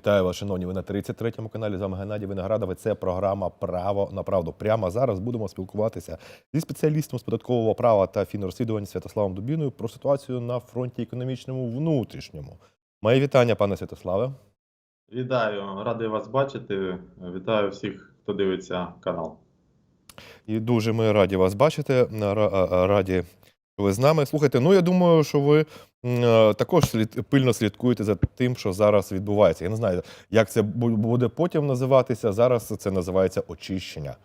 Вітаю вас, шановні. Ви на 33-му каналі. З вами Геннадій Виноградов. І Це програма Право на правду. Прямо зараз будемо спілкуватися зі спеціалістом з податкового права та фінрозслідувань Святославом Дубіною про ситуацію на фронті економічному внутрішньому. Моє вітання, пане Святославе. Вітаю, радий вас бачити. Вітаю всіх, хто дивиться канал. І дуже ми раді вас бачити. ра- Раді, ви з нами. Слухайте, ну я думаю, що ви е, також слід, пильно слідкуєте за тим, що зараз відбувається. Я не знаю, як це буде потім називатися. Зараз це називається очищення.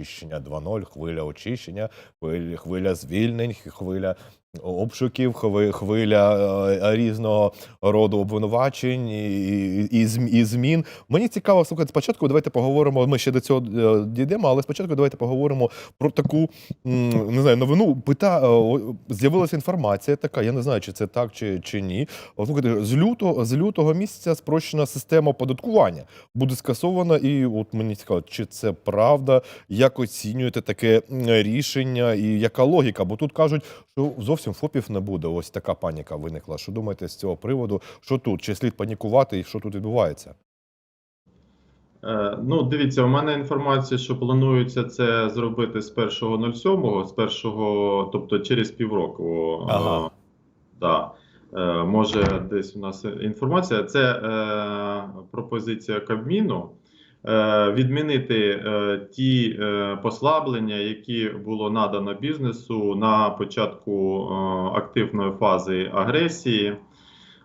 Очищення 2.0, хвиля очищення, хвиля, хвиля звільнень, хвиля обшуків, хвиля е, різного роду обвинувачень і, і, змін. Мені цікаво, слухайте, спочатку давайте поговоримо. Ми ще до цього е, дійдемо, але спочатку давайте поговоримо про таку не знаю, новину. Пита е, з'явилася інформація така. Я не знаю, чи це так, чи, чи ні. Слухайте, з лютого з лютого місяця спрощена система оподаткування буде скасована, і от мені цікаво, чи це правда, як оцінюєте таке рішення, і яка логіка? Бо тут кажуть, що зовсім ФОПів не буде. Ось така паніка виникла. Що думаєте з цього приводу? Що тут? Чи слід панікувати, і що тут відбувається? Е, ну, дивіться, у мене інформація, що планується це зробити з 1.07, з першого, тобто через півроку. Е, Ага. да. Е, може, десь у нас інформація. Це е, пропозиція Кабміну. Е, Відмінити е, ті е, послаблення, які було надано бізнесу на початку активної фази агресії.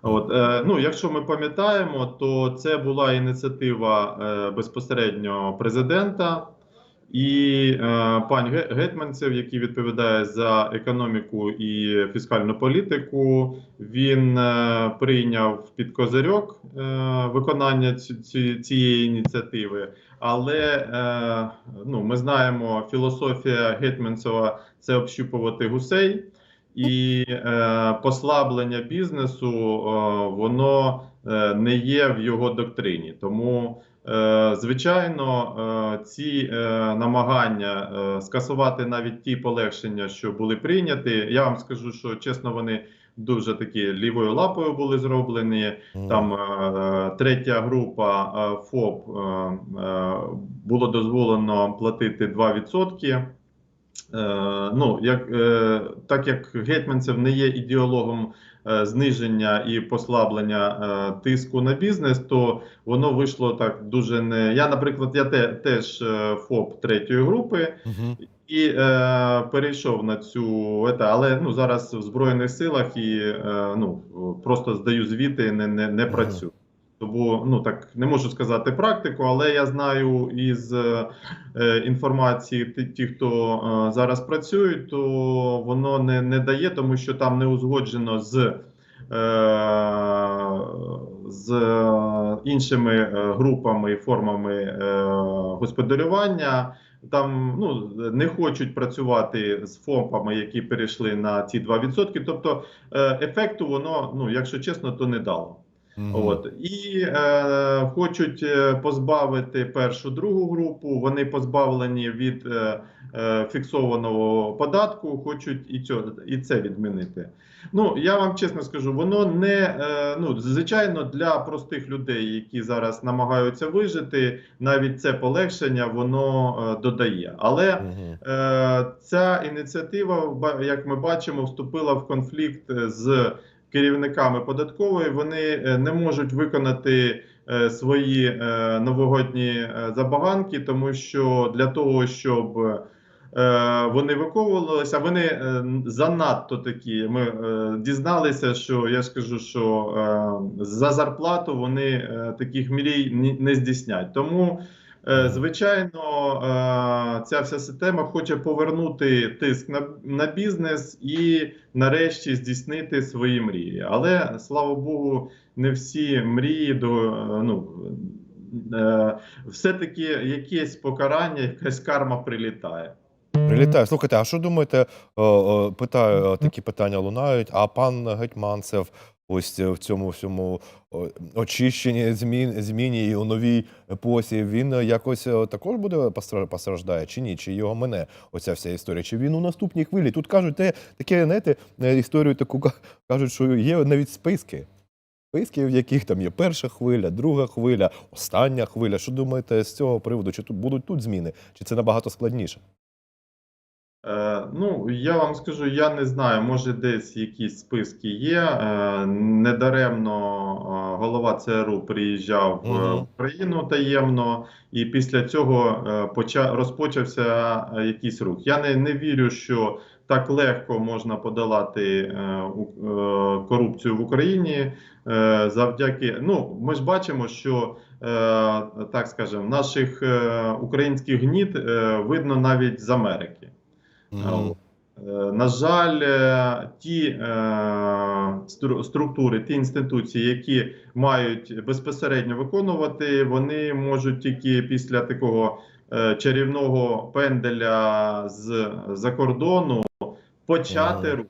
От, ну, якщо ми пам'ятаємо, то це була ініціатива безпосередньо президента і е, пан Ге- Гетманцев, який відповідає за економіку і фіскальну політику, він е, прийняв під козирьок е, виконання ці- ці- цієї ініціативи. Але е, ну, ми знаємо, філософія Гетманцева це общупувати гусей. І е, послаблення бізнесу е, воно е, не є в його доктрині. Тому, звичайно, е, ці е, намагання е, скасувати навіть ті полегшення, що були прийняті. Я вам скажу, що чесно, вони дуже такі лівою лапою були зроблені. Там е, третя група е, ФОП е, е, було дозволено платити 2%. Е, ну, як, е, так як Гетьманцев не є ідеологом е, зниження і послаблення тиску на бізнес, то воно вийшло так дуже не. Я, наприклад, я те, теж ФОП третьої групи Угу. і е, перейшов на цю ета, але ну зараз в збройних силах і е, ну просто здаю звіти, не, не, не працюю. Тому ну так не можу сказати практику, але я знаю із е, е, інформації ті, хто е, зараз працюють, то воно не, не дає, тому що там не узгоджено з, е, з іншими е, групами і формами е, господарювання. Там ну не хочуть працювати з ФОПами, які перейшли на ці 2%. Тобто е, ефекту воно, ну якщо чесно, то не дало. От і е, хочуть е, позбавити першу другу групу. Вони позбавлені від е, е, фіксованого податку. Хочуть і цього і це відмінити. Ну я вам чесно скажу, воно не е, ну звичайно для простих людей, які зараз намагаються вижити, навіть це полегшення воно е, додає. Але Угу. Е, Ця ініціатива, як ми бачимо, вступила в конфлікт з керівниками податкової. Вони е, не можуть виконати е, свої е, новогодні забаганки, тому що для того, щоб вони виконувалися, вони занадто такі. Ми дізналися, що я ж кажу, що за зарплату вони таких мрій не здійснять. Тому Звичайно, е, ця вся система хоче повернути тиск на, на бізнес і нарешті здійснити свої мрії. Але слава Богу, не всі мрії до е, ну е, все-таки якесь покарання, якась карма прилітає. Прилітає. Слухайте, а що думаєте? Питаю, такі питання лунають. А пан Гетьманцев ось в цьому всьому очищенні, змін, зміні і у новій епосі, він якось е, також буде постраждає чи ні? Чи його мене оця вся історія? Чи він у наступній хвилі? Тут кажуть, те, таке, знаєте, е, історію таку кажуть, що є навіть списки. списків, в яких там є перша хвиля, друга хвиля, остання хвиля. Що думаєте з цього приводу? Чи тут будуть тут зміни, чи це набагато складніше? Е, Ну, я вам скажу, я не знаю, може десь якісь списки є. Е, Недаремно е, голова ЦРУ приїжджав Мгм. в Україну таємно, і після цього розпочався якийсь рух. Я не, не вірю, що так легко можна подолати корупцію в Україні. Завдяки, ну, ми ж бачимо, що так скажемо, наших українських гнід е, видно навіть з Америки. Е, На жаль, е, ті е, структури, ті інституції, які мають безпосередньо виконувати, вони можуть тільки після такого чарівного пенделя з за кордону почати Ага. рух.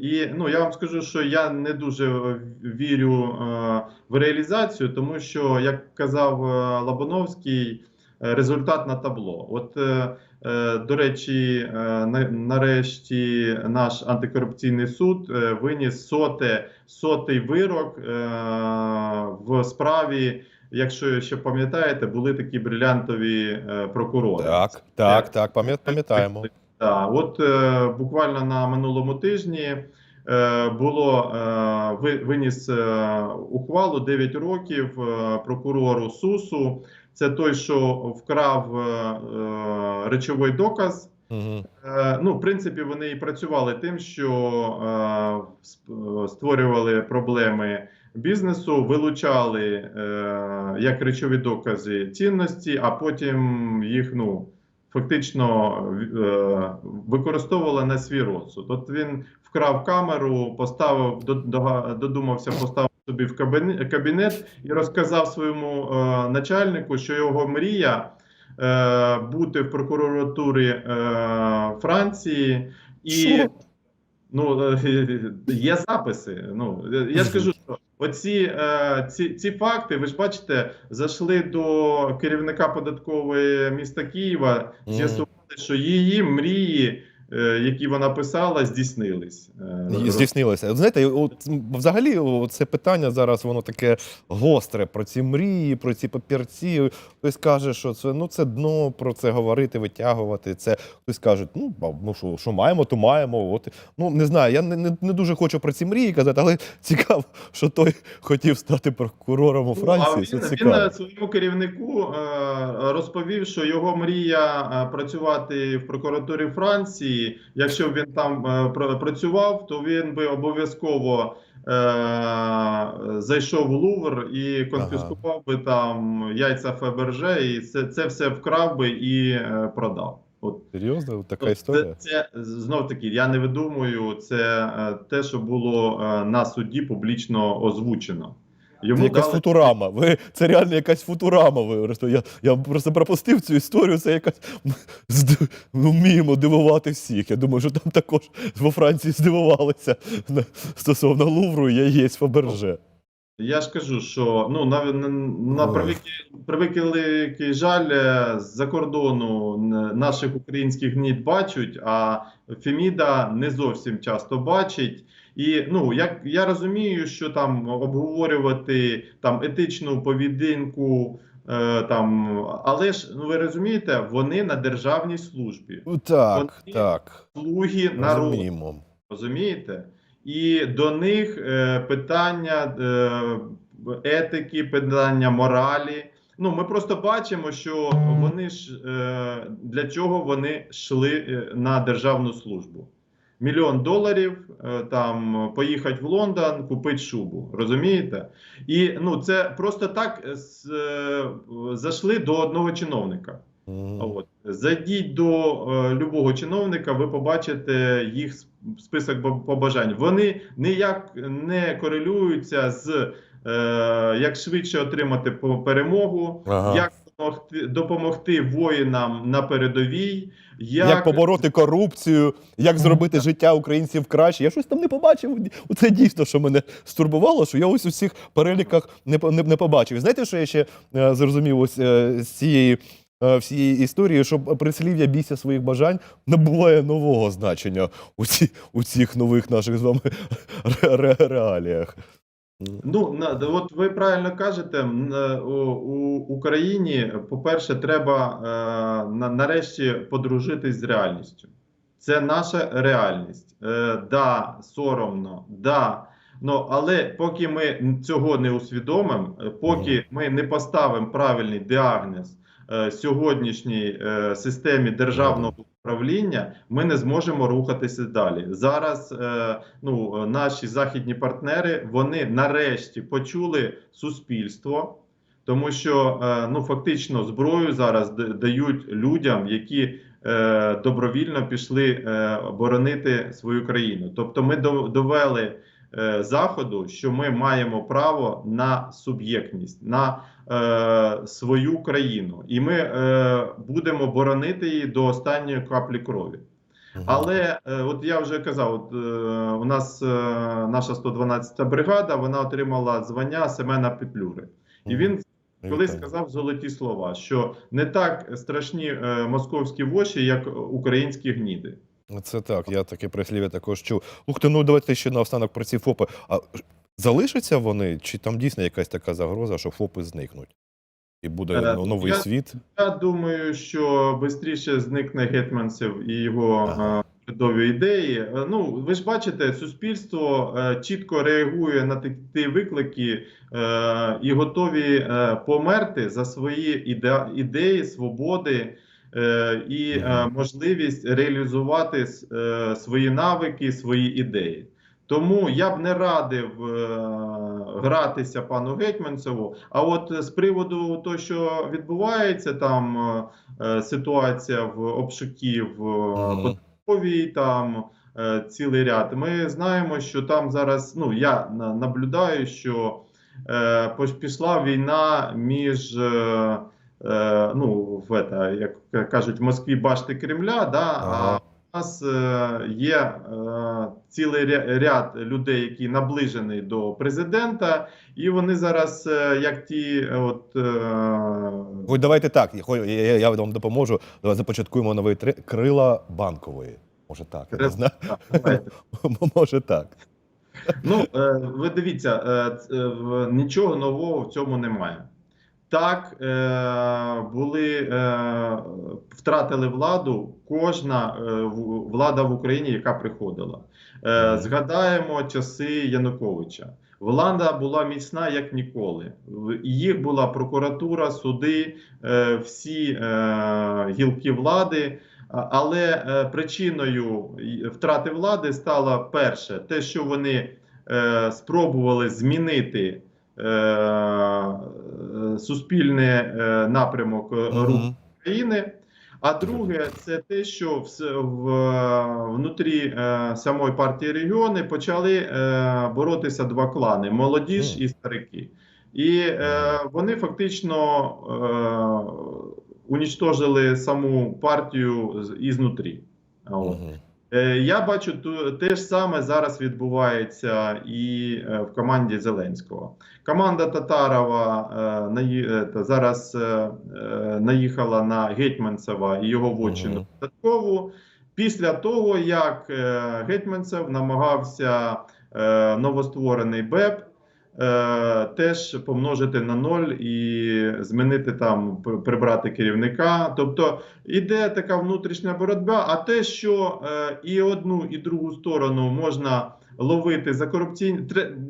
І ну я вам скажу, що я не дуже вірю е, в реалізацію, тому що, як казав Лабановський, результат на табло. От Е, До речі, е, на- нарешті наш антикорупційний суд е, виніс соте, сотий вирок е, в справі. Якщо ще пам'ятаєте, були такі брилянтові е, прокурори. Так, так, так, пам'ят- пам'ятаємо. Так, от е, буквально на минулому тижні е, було е, виніс е, ухвалу 9 років е, прокурору СУСу. Це той, що вкрав е, е, речовий доказ. Мгм. Е, Ну, в принципі, вони і працювали тим, що е, е, створювали проблеми бізнесу, вилучали е, як речові докази цінності, а потім їх ну, фактично е, використовували на свій розсуд. От він вкрав камеру, поставив, додумався поставити собі в кабінет і розказав своєму е, начальнику, що його мрія е, бути в прокуратурі е, Франції, і ну є записи. Ну я ж кажу, що оці е, ці, ці факти, ви ж бачите, зайшли до керівника податкової міста Києва, з'ясували, що її мрії, які вона писала, здійснились. Е. От Знаєте, от, взагалі це питання зараз воно таке гостре про ці мрії, про ці папірці. Хтось каже, що це ну це дно про це говорити, витягувати. Це хтось каже, ну ну що, що маємо, то маємо. От ну не знаю. Я не, не, не дуже хочу про ці мрії казати, але цікаво, що той хотів стати прокурором у Франції. Ну, а він, цікаво. він своєму керівнику е, розповів, що його мрія е, працювати в прокуратурі Франції. Якщо б він там е, працював, то він би обов'язково е, зайшов в Лувр і конфіскував би там яйця Фаберже, і це, це все вкрав би і е, продав. От Серйозно, така історія. Це, це знов таки, я не видумую. Це е, те, що було на суді публічно озвучено. Йому Це якась дали- футурама. Ви це реально якась футурама. Ви я, я просто пропустив цю історію. Це якась вміємо дивувати всіх. Я думаю, що там також во Франції здивувалися стосовно Лувру і яєць Фаберже. Я ж кажу, що ну на, на, превеликий жаль е, з-за кордону наших українських гнід бачать, а Феміда не зовсім часто бачить. І ну як я розумію, що там обговорювати там етичну поведінку, е, там, але ж ну ви розумієте, вони на державній службі, Так, Вони- так. слуги народу. Розуміємо. Розумієте? І до них е, питання е, етики, питання моралі. Ну, ми просто бачимо, що вони ж е, для чого вони йшли е, на державну службу. Мільйон доларів е, там поїхати в Лондон, купити шубу. Розумієте? І ну, це просто так е, с- е, зайшли до одного чиновника. От. Зайдіть до е, любого чиновника, ви побачите їх список побажань. Вони ніяк не корелюються з е, як швидше отримати перемогу, Ага. як допомогти, допомогти воїнам на передовій, як, Як побороти корупцію, як зробити життя українців краще. Я щось там не побачив. Це дійсно, що мене стурбувало, що я ось у всіх переліках не, по- не, не побачив. І Знаєте, що я ще е, зрозумів ось е, з цієї е, всієї історії, що прислів'я бійся своїх бажань набуває нового значення у, ці, у цих нових наших з вами ре- ре- реаліях. Ну, от ви правильно кажете, е, у, Україні, по-перше, треба е, нарешті подружитись з реальністю. Це наша реальність. Е, да, соромно, да. Ну, але поки ми цього не усвідомимо, поки ми не поставимо правильний діагноз сьогоднішній е, системі державного управління, ми не зможемо рухатися далі. Зараз е, ну, наші західні партнери вони нарешті почули суспільство, тому що е, ну, фактично зброю зараз дають людям, які е, добровільно пішли е, боронити свою країну. Тобто, ми до- довели е, заходу, що ми маємо право на суб'єктність, на е, свою країну, і ми е, будемо боронити її до останньої каплі крові. Але е, от я вже казав, от, е, у нас е, наша 112-та бригада вона отримала звання Семена Петлюри. І він колись сказав золоті слова, що не так страшні е, московські воші, як українські гніди. Це так, я таке прислів'я також чув. Слухайте, ну давайте ще наостанок про ці ФОПи. А залишаться вони, чи там дійсно якась така загроза, що ФОПи зникнуть? І буде Е, ну, новий я- світ? Я думаю, що швидше зникне Гетманцев і його Ага. е, чудові ідеї. Е, Ну, ви ж бачите, суспільство чітко реагує на ті- ті виклики і готові померти за свої іде- ідеї, свободи. Е, І е, можливість реалізувати е, свої навики, свої ідеї. Тому я б не радив гратися пану Гетьманцеву. А от з приводу того, що відбувається там ситуація в обшуків в Мгм. Там цілий ряд. Ми знаємо, що там зараз ну я наблюдаю, що пішла війна між. Е, ну, в это, як кажуть, в Москві башти Кремля, да, Ага. а у нас е, є е, цілий ряд людей, які наближені до президента, і вони зараз, е, як ті, от е, Ой, давайте так, я, я, я, вам допоможу. Давай започаткуємо новий три крила банкової. Може так, я не знаю. так. Може так. Ну, ви дивіться, нічого нового в цьому немає. Так, е, були, е, втратили владу кожна е, влада в Україні, яка приходила. Згадаємо часи Януковича. Влада була міцна як ніколи. Їх була прокуратура, суди, всі гілки влади. Але причиною втрати влади стало перше, те, що вони спробували змінити суспільний е, напрямок е, руху Мгм. А друге, це те, що в, в, е, внутрі е, самої партії регіони почали е, боротися два клани: молодіж і старики. І е, вони фактично е, унічтожили саму партію ізнутрі. От. Е, Я бачу те ж саме зараз відбувається і е, в команді Зеленського. Команда Татарова е, зараз наїхала на Гетьманцева і його вочину. Додаткову. Після того, як Гетьманцев намагався новостворений БЕП теж помножити на ноль і змінити там, прибрати керівника. Тобто іде така внутрішня боротьба. А те, що е, і одну, і другу сторону можна ловити за корупційні,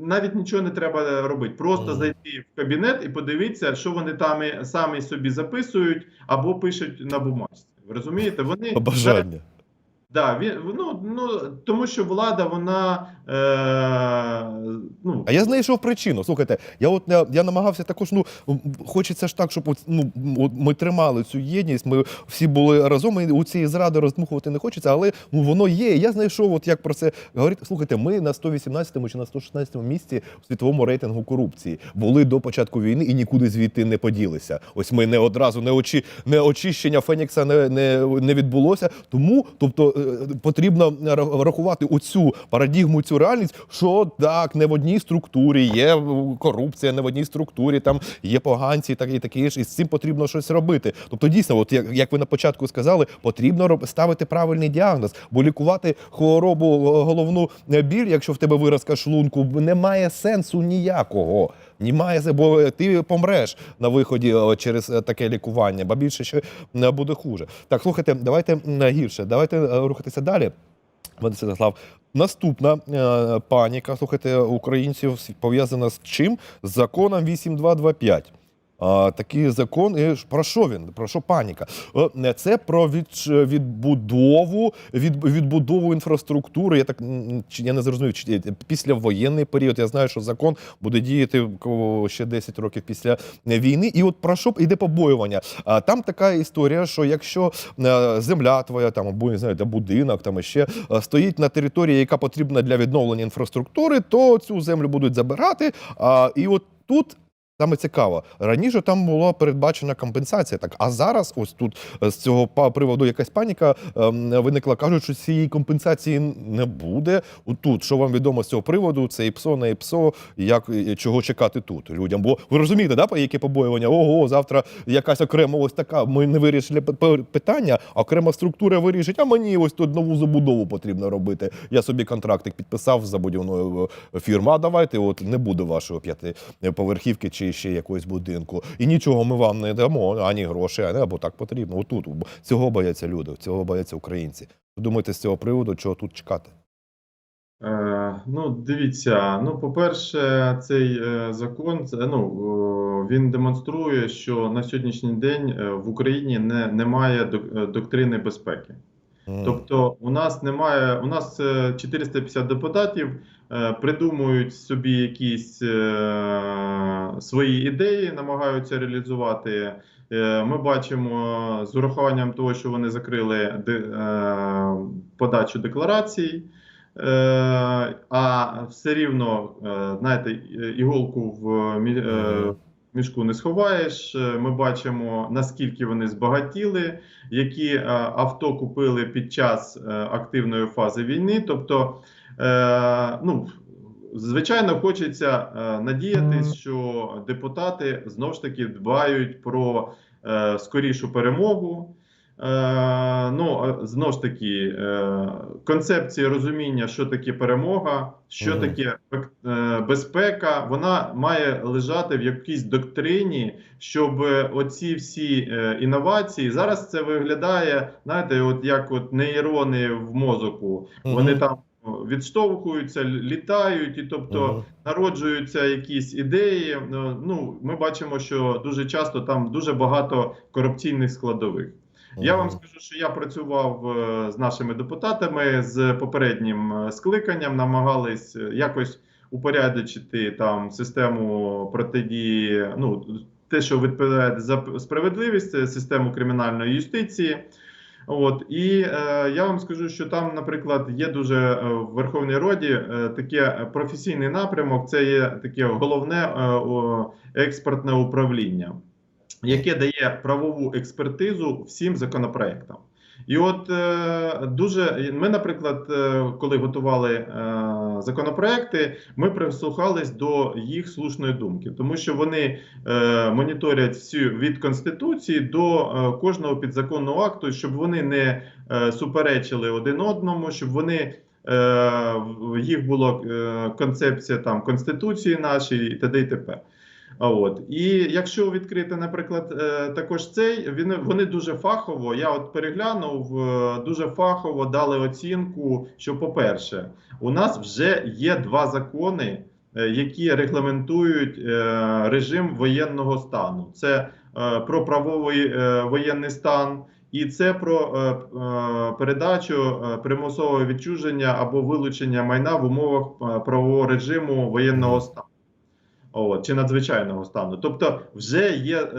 навіть нічого не треба робити. Просто зайти в кабінет і подивитися, що вони там самі собі записують або пишуть на бумажці. Ви розумієте? Вони Побажання. Да, він, ну, ну, тому що влада, вона. Е, ну, А я знайшов причину. Слухайте, я от я, я намагався також. Ну хочеться ж так, щоб ну, ми тримали цю єдність. Ми всі були разом. І у цієї зради роздмухувати не хочеться, але ну воно є. Я знайшов, от як про це говорити. Слухайте, ми на 118 чи на 116 місці в світовому рейтингу корупції були до початку війни і нікуди звідти не поділися. Ось ми не одразу не очі не очищення Фенікса не, не, не відбулося. Тому, тобто, потрібно ра- рахувати оцю парадігму, цю реальність, що так не в одній структурі. є е, корупція не в одній структурі, там є поганці, так і такі ж, і з цим потрібно щось робити. Тобто, дійсно, от як, як ви на початку сказали, потрібно ставити правильний діагноз, бо лікувати хворобу е, головну е, біль, якщо в тебе виразка шлунку, немає сенсу ніякого. Немає, се- бо ти помреш на виході через е, таке лікування, бо більше ще буде хуже. Так, слухайте, давайте гірше, давайте е, рухатися далі. Владислав, наступна е, паніка, слухайте, українців пов'язана з чим? З законом 8225. Такий закон, і про що він? Про що паніка? Е, Це про від, відбудову, від, відбудову інфраструктури. Я так я не зрозумів, чи післявоєнний період. Я знаю, що закон буде діяти ще 10 років після війни. І от про що йде побоювання? Там така історія, що якщо е, земля твоя там або не знаю, будинок, там ще е, стоїть на території, яка потрібна для відновлення інфраструктури, то цю землю будуть забирати. А, і от тут. Саме цікаво, раніше там була передбачена компенсація. Так, а зараз, ось тут е, з цього приводу якась паніка ем, виникла. Кажуть, що цієї компенсації не буде. Отут, що вам відомо з цього приводу, це і ПСО, не і ПСО, як чого чекати тут людям. Бо ви розумієте, да, яке побоювання? Ого, завтра якась окрема ось така. Ми не вирішили питання, окрема структура вирішить. А мені ось тут нову забудову потрібно робити. Я собі контрактик підписав з забудівною е. А давайте, от не буде вашої п'ятиповерхівки чи ще якогось будинку. І нічого ми вам не дамо, ані грошей, ані або так потрібно. Отут цього бояться люди, цього бояться українці. Ви думаєте, з цього приводу, чого тут чекати? Е, ну, дивіться, ну, по-перше, цей е, закон це, ну, о, він демонструє, що на сьогоднішній день е, в Україні не, немає док- е, доктрини безпеки. Тобто, у нас немає, у нас е, 450 депутатів е, придумують собі якісь е, свої ідеї, намагаються реалізувати. Е, Ми бачимо з урахуванням того, що вони закрили де- е, подачу декларацій. Е, а все рівно, е, знаєте, е, іголку в е, мішку не сховаєш. Е, Ми бачимо, наскільки вони збагатіли, які е, авто купили під час е, активної фази війни. Тобто, ну, звичайно, хочеться надіятись, що депутати знову ж таки дбають про скорішу перемогу. Е, ну, знову ж таки, е, концепції розуміння, що таке перемога, що Мгм. таке е, безпека, вона має лежати в якійсь доктрині, щоб оці всі інновації зараз це виглядає, знаєте, от як от нейрони в мозоку. Вони там відштовхуються, літають, і тобто Мгм. народжуються якісь ідеї. Ну, ми бачимо, що дуже часто там дуже багато корупційних складових. Я вам скажу, що я працював е, з нашими депутатами з попереднім е, скликанням, намагались е, якось упорядочити там систему протидії. Ну те, що відповідає за справедливість, систему кримінальної юстиції. От і е, я вам скажу, що там, наприклад, є дуже в Верховній Раді е, таке професійний напрямок. Це є таке головне е, експертне управління, яке дає правову експертизу всім законопроектам. І от е, дуже ми, наприклад, е, коли готували е, законопроекти, ми прислухались до їх слушної думки, тому що вони моніторять всю від конституції до кожного підзаконного акту, щоб вони не суперечили один одному, щоб вони їх була концепція там конституції нашої і т.д. і т.п. А От і якщо відкрити, наприклад, е, також цей він вони дуже фахово. Я от переглянув е, дуже фахово дали оцінку. Що, по-перше, у нас вже є два закони, е, які регламентують режим воєнного стану. Це про правовий воєнний стан. І це про передачу примусового відчуження або вилучення майна в умовах правового режиму воєнного стану. От, чи надзвичайного стану. Тобто, вже є е,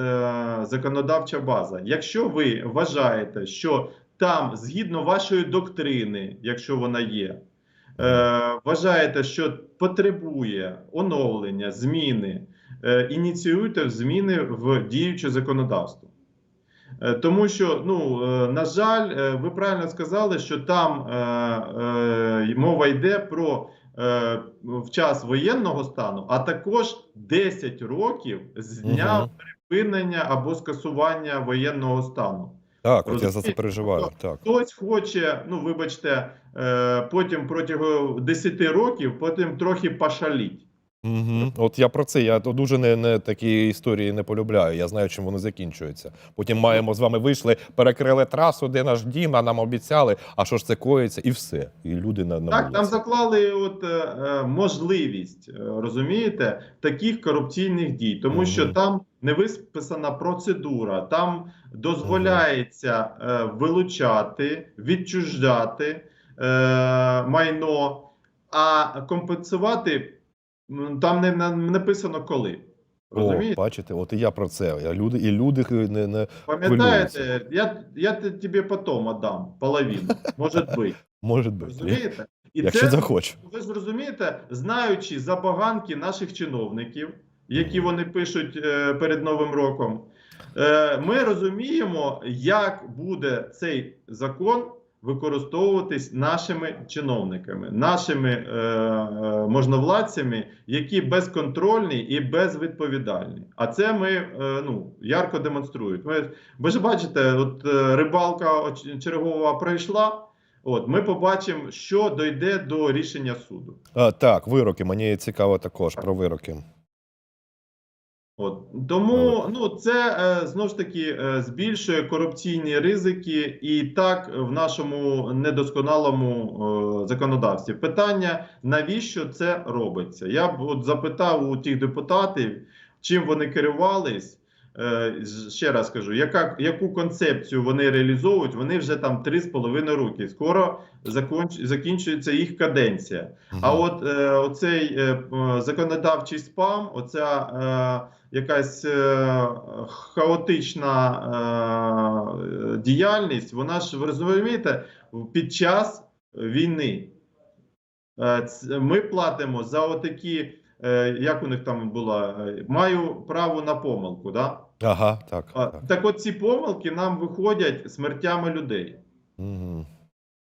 законодавча база. Якщо ви вважаєте, що там, згідно вашої доктрини, якщо вона є, е, вважаєте, що потребує оновлення, зміни, е, ініціюйте зміни в діюче законодавство. Е, Тому що, ну е, на жаль, е, ви правильно сказали, що там е, е, мова йде про в час воєнного стану, а також 10 років з дня угу. припинення або скасування воєнного стану. Так, от я за це Розумієте? переживаю. Так. Хтось хоче, ну вибачте, е, потім протягом 10 років, потім трохи пошаліть. Угу. От я про це. Я дуже не, не такі історії не полюбляю. Я знаю, чим вони закінчуються. Потім маємо з вами вийшли, перекрили трасу, де наш дім, а нам обіцяли. А що ж це коїться, і все. І люди на, на Так, там заклали от, е, е, можливість, е, розумієте, таких корупційних дій, тому Мгм. що там не виписана процедура, там дозволяється е, вилучати, відчуждати е, майно, а компенсувати там не, написано коли. О, бачите, от і я про це. Я люди, і люди не, не Пам'ятаєте, я, я тобі потім отдам половину, може бути. може бути. Розумієте? І Якщо це захочу. ви ж розумієте, знаючи забаганки наших чиновників, які вони пишуть е, перед Новим роком, е, ми розуміємо, як буде цей закон використовуватись нашими чиновниками, нашими е, е, можновладцями, які безконтрольні і безвідповідальні. А це ми е, ну, ярко демонструють. Ми, ви ж бачите, от е, рибалка чергова пройшла. От ми побачимо, що дойде до рішення суду. А, так, вироки. Мені цікаво також про вироки. От тому ну це е, знову ж таки е, збільшує корупційні ризики, і так в нашому недосконалому е, законодавстві. Питання навіщо це робиться? Я б от запитав у тих депутатів, чим вони керувались. Е, ще раз кажу, яка яку концепцію вони реалізовують? Вони вже там три з половиною роки. Скоро законч, закінчується їх каденція. А от е, оцей е, законодавчий спам, оця е, якась е, хаотична е, діяльність, вона ж ви розумієте, під час війни. Е, Ми платимо за отакі, е, як у них там було, е, маю право на помилку. Да? Ага, так. А, так. Так от ці помилки нам виходять смертями людей. Угу.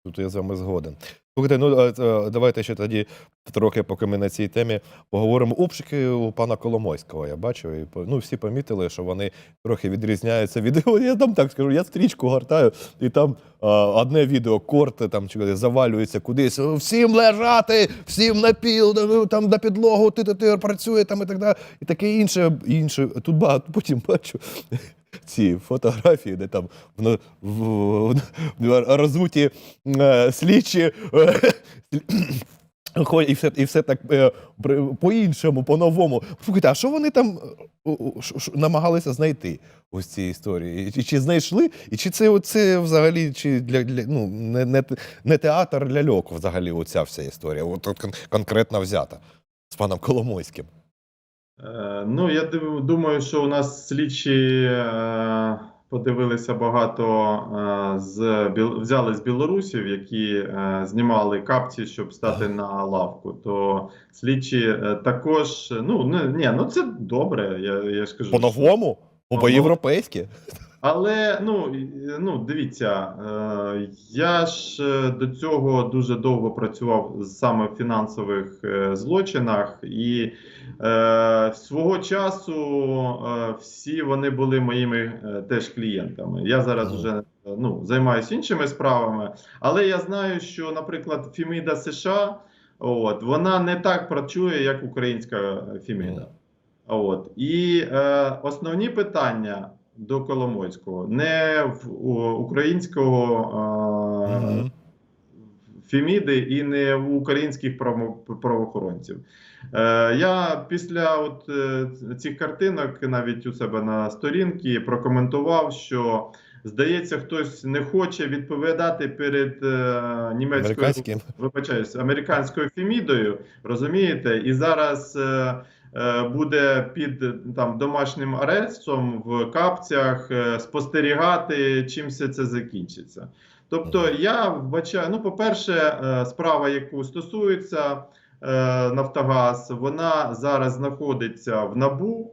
Тут я з вами згоден. Слухайте, ну давайте ще тоді трохи, поки ми на цій темі поговоримо. Обшуки у пана Коломойського я бачив. І ну, всі помітили, що вони трохи відрізняються від. Я там так скажу, я стрічку гортаю, і там а, одне відео корт там чи завалюється кудись. Всім лежати, всім на піл, ну, там на підлогу, ти, ти, ти працює там і так далі. І таке інше. інше. Тут багато потім бачу. Ці фотографії, де там в, в, в розуті е, слідчі е, і все, і все так е, по-іншому, по-новому. Слухайте, а що вони там е, намагалися знайти ось ці історії? І, чи знайшли? І чи це оце взагалі чи для, для ну, не, не, не театр ляльок взагалі оця вся історія? От конкретно взята з паном Коломойським. Е, Ну, я думаю, що у нас слідчі е, подивилися багато е, з взяли з білорусів, які знімали капці, щоб стати на лавку. То слідчі також, ну не ні, ну це добре. Я, я ж кажу, По-новому? Ну, По-європейськи? але ну, ну дивіться, е, я ж до цього дуже довго працював саме в фінансових е, злочинах, і е, свого часу всі вони були моїми теж клієнтами. Я зараз вже ну, займаюся іншими справами, але я знаю, що, наприклад, Фіміда США, от, вона не так працює, як українська Фіміда. От і е, основні питання до Коломойського не в українського Мгм. Феміди і не в українських право- правоохоронців. Е, я після от, е, цих картинок навіть у себе на сторінці прокоментував, що здається, хтось не хоче відповідати перед е, німецькою вибачаюсь, американською фемідою, розумієте, і зараз е, буде під там домашнім арестом в капцях е, спостерігати, чим все це закінчиться. Тобто, я вбачаю, ну, по-перше, е, справа, яку стосується е, Нафтогаз, вона зараз знаходиться в НАБУ.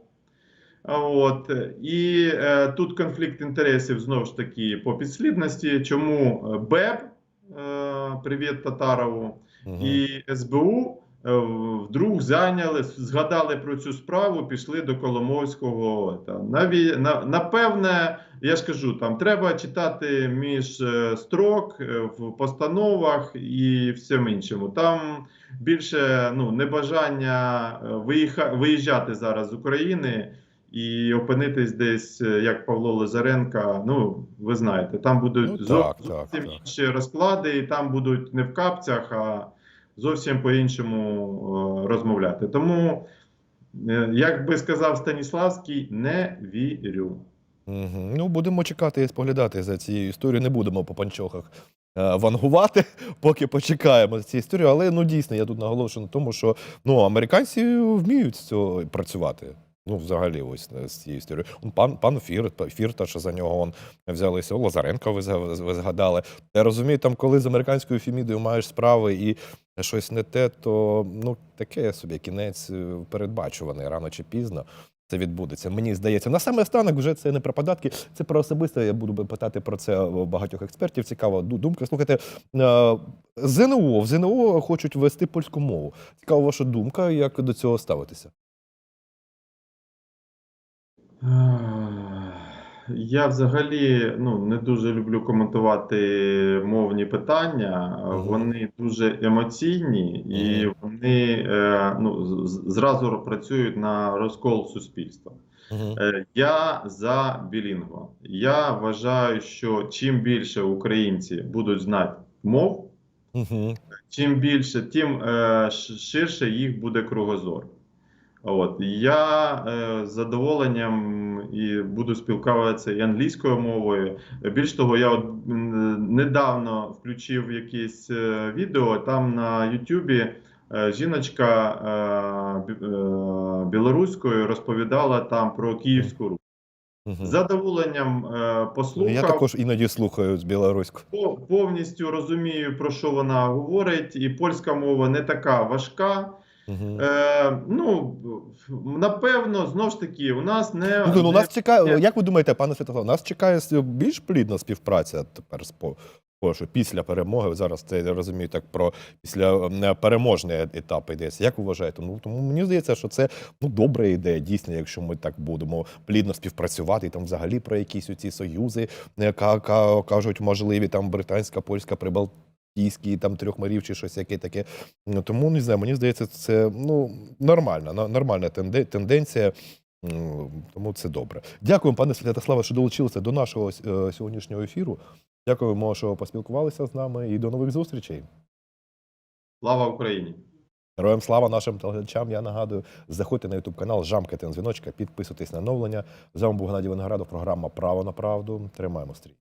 От і е, тут конфлікт інтересів знову ж таки по підслідності. Чому е, БЕБ, е, привіт Татарову, Мгм. і СБУ е, вдруг зайняли, згадали про цю справу, пішли до Коломойського. Там, наві, на, напевне, я ж кажу, там треба читати між е, строк е, в постановах і всім іншому. Там більше ну, небажання е, виїха, виїжджати зараз з України і опинитись десь, е, як Павло Лазаренка. Ну, ви знаєте, там будуть Ну, так, так, зовсім так. інші розклади, і там будуть не в капцях, а зовсім по-іншому е, розмовляти. Тому, е, як би сказав Станіславський, не вірю. Угу. Ну, будемо чекати і споглядати за цією історією. Не будемо по панчохах е, вангувати, поки почекаємо з цією історією. Але ну дійсно я тут наголошую на тому, що ну американці вміють з цього працювати. Ну, взагалі, ось е, з цією історією. Пан пан Фір, Фірта, що за нього он взялися. Лазаренко, ви ви згадали. Я розумію, там, коли з американською фімідою маєш справи і щось не те, то ну таке собі кінець е, передбачуваний рано чи пізно. Це відбудеться. Мені здається. На саме останок вже це не про податки, це про особисте. Я буду питати про це багатьох експертів. Цікава думка. Слухайте, е, ЗНО в ЗНО хочуть ввести польську мову. Цікава ваша думка, як до цього ставитися? Я взагалі ну, не дуже люблю коментувати мовні питання. Вони дуже емоційні і вони е, ну, зразу працюють на розкол суспільства. Е, Я за білінгва. Я вважаю, що чим більше українці будуть знати мов, чим більше, тим е, ширше їх буде кругозор. От я е, з задоволенням і буду спілкуватися і англійською мовою. Біш того, я от недавно включив якесь е, відео. Там на Ютубі е, жіночка е, е, білоруською розповідала там про Київську Русь. З задоволенням е, послухав. Ну, Я також іноді слухаю з білоруською. Повністю розумію, про що вона говорить, і польська мова не така важка. Угу. Е, ну, напевно, знову ж таки, у нас не. Ну, ну, не- нас чекає, як ви думаєте, пане Святослав, нас чекає більш плідна співпраця тепер з Польщею після перемоги. Зараз це я розумію так про після е, переможний етап йдеться. Як ви вважаєте? Ну тому мені здається, що це ну добра ідея, дійсно, якщо ми так будемо плідно співпрацювати, і там взагалі про якісь оці союзи е, ка- ка- кажуть, можливі там британська, польська, прибалтійські, там трьохмарів чи щось яке таке. Ну, Тому не знаю, мені здається, це ну нормальна, нормальна тенденція. Тому це добре. Дякуємо, пане Святославе, що долучилися до нашого е, сьогоднішнього ефіру. Дякуємо, що поспілкувалися з нами, і до нових зустрічей. Слава Україні! Героям слава нашим телеглядачам. Я нагадую, заходьте на ютуб канал, жамкайте на дзвіночка, підписуйтесь на оновлення. З вами був Геннадій Виноградов, програма Право на правду. Тримаємо стрій.